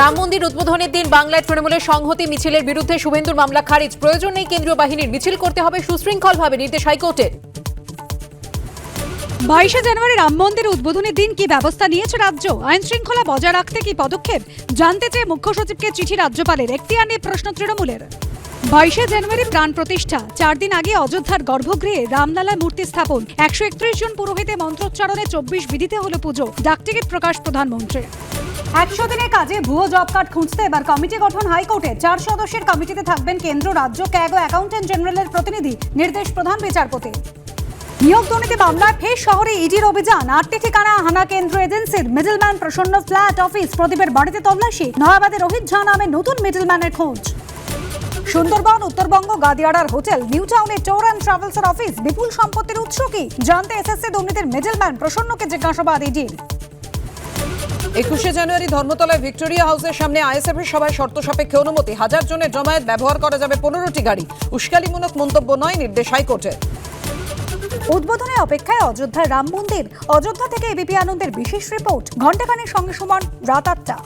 রাম মন্দির উদ্বোধনের দিন বাংলায় তৃণমূলের সংহতি, মিছিলের বিরুদ্ধে শুভেন্দুর মামলা খারিজ। প্রয়োজন নেই কেন্দ্রীয় বাহিনীর মিছিল করতে হবে, সুশৃঙ্খলভাবে নির্দেশ হাইকোর্টের। বাইশে জানুয়ারি রাম মন্দির উদ্বোধনের দিন কি ব্যবস্থা নিয়েছে রাজ্য? আইন শৃঙ্খলা বজায় রাখতে কি পদক্ষেপ? জানতে চেয়ে মুখ্য সচিবকে চিঠি রাজ্যপালের, এখতিয়ার নিয়ে প্রশ্ন তৃণমূলের। বাইশে জানুয়ারি প্রাণ প্রতিষ্ঠা, চার দিন আগে অযোধ্যার গর্ভগৃহে রামলালা মূর্তি স্থাপন। একশো একত্রিশ জন পুরোহিতে মন্ত্রোচ্চারণে চব্বিশ বিধিতে হল পুজো। ডাকটিকিট প্রকাশ প্রধানমন্ত্রী একশো দিনের কাজে ভুয়ো জব কার্ড খুঁজতে এবার কমিটি গঠন হাইকোর্টে। চার সদস্যের কমিটিতে থাকবেন কেন্দ্র, রাজ্য ক্যাগ ও অ্যাকাউন্টেন্ট জেনারেলের প্রতিনিধি, নির্দেশ প্রধান বিচারপতি। নিয়োগ দুর্নীতি মামলায় ফের শহরে ইডির অভিযান। আটটি ঠিকানা, হানা কেন্দ্র এজেন্সির মিডলম্যান প্রসন্ন ফ্ল্যাট অফিস প্রদীপের বাড়িতে তল্লাশি। নয়াবাদে রোহিত ঝা নামে নতুন মিডলম্যানের খোঁজ। সুন্দরবন, উত্তরবঙ্গ গাদিয়াড়ার হোটেল নিউ টাউনে ট্যুর অ্যান্ড ট্রাভেলসের অফিস বিপুল সম্পত্তির উৎস কি? জানতে এসএসসি দুর্নীতির মিডলম্যান প্রসন্নকে জিজ্ঞাসাবাদ ইডির একুশে জানুয়ারি ধর্মতলায় ভিক্টোরিয়া হাউসের সামনে আইএসএফ এর সভায় শর্ত সাপেক্ষে অনুমতি। হাজার জনের জমায়েত ব্যবহার করা যাবে পনেরোটি গাড়ি। উস্কালিমূলক মন্তব্য নয় নির্দেশ হাইকোর্টের উদ্বোধনের অপেক্ষায় অযোধ্যার রাম মন্দির। অযোধ্যা থেকে এবিপি আনন্দের বিশেষ রিপোর্ট। ঘণ্টাখানের সঙ্গে সমান রাত আটটা।